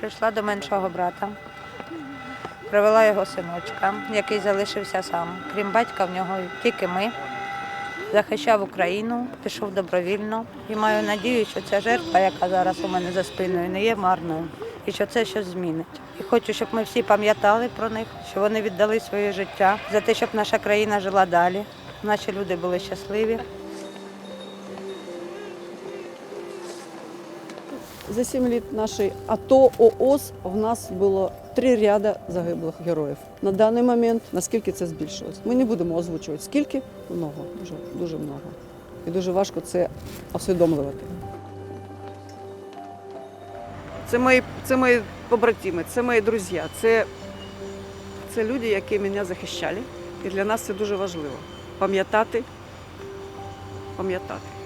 Прийшла до меншого брата, привела його синочка, який залишився сам. Крім батька, в нього тільки ми. Захищав Україну, пішов добровільно і маю надію, що ця жертва, яка зараз у мене за спиною, не є марною, і що це щось змінить. І хочу, щоб ми всі пам'ятали про них, що вони віддали своє життя за те, щоб наша країна жила далі, наші люди були щасливі. За 7 лет нашей АТО ООС в нас було три ряда загиблих героїв. На даний момент наскільки це збільшилось? Ми не будемо озвучувати скільки много, дуже дуже много. І дуже важко це усвідомлювати. Це мої, це мої побратими, це мої друзі, це, це люди, які мене захищали. І для нас це дуже важливо. Пам'ятати, пам'ятати.